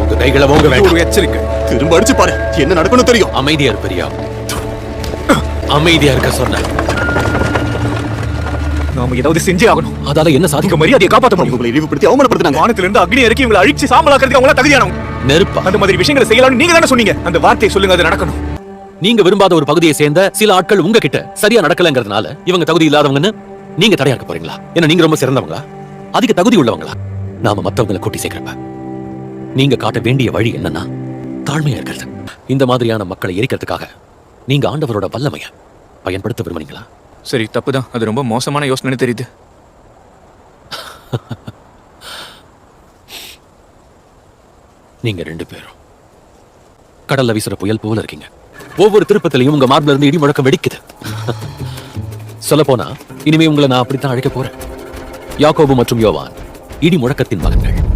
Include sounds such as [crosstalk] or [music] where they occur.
உங்க கைகளை இது வேண்டாம். ஒரு எச்சரிக்கை. திரும்ப அடிச்சு பாரு. என்ன நடக்கணும் தெரியும். அமைதியா இரு பெரியா. அமைதியா இருக்க சொன்ன. நாம ஏதாவது செஞ்சே ஆகணும். அதால என்ன சாதிக்க மரியாதையை காப்பாற்ற முடியும். இவங்களை இழிவுபடுத்தி அவமானப்படுத்தினாங்க. வானத்துல இருந்து அக்னி இறக்கி இவங்களை அழிச்சு சாம்பலாக்கிறதுக்கு அவங்கள தகுதியானவங்க நெருப்பா. அந்த மாதிரி விஷயங்களை செய்யலாம்னு நீங்க தானே சொன்னீங்க. அந்த வார்த்தையை சொல்லுங்க அது நடக்கணும். நீங்க விரும்பாத ஒரு பகுதியை சேர்ந்த சில ஆட்கள் உங்ககிட்ட சரியா நடக்கலங்கிறதுனால இவங்க தகுதி இல்லாதவங்கன்னு நீங்க தடையா இருக்க போறீங்களா? ஏன்னா நீங்க ரொம்ப சிறந்தவங்களா? அதிக தகுதி உள்ளவங்களா? நாம மத்தவங்களை கூட்டி சேர்க்கிறப்ப நீங்க காட்ட வேண்டிய வழி என்னன்னா தாழ்மையா இருக்கிறது. இந்த மாதிரியான மக்களை எரிக்கிறதுக்காக நீங்க ஆண்டவரோட வல்லமைய பயன்படுத்த விரும்புறீங்களா சரி தப்புதான். அது ரொம்ப மோசமான யோசனை தெரியுது. [laughs] நீங்க ரெண்டு பேரும். கடல்ல வீசுற புயல் போல இருக்கீங்க. ஒவ்வொரு திருப்பத்திலையும் உங்க மார்பில இருந்து இடி முழக்கம் வெடிக்குது. [laughs] சொல்ல போனா இனிமே உங்களை நான் அப்படித்தான் அழைக்க போறேன். யாக்கோபு மற்றும் யோவான் இடி முழக்கத்தின் மகன்கள்.